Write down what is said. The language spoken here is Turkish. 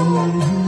Müzik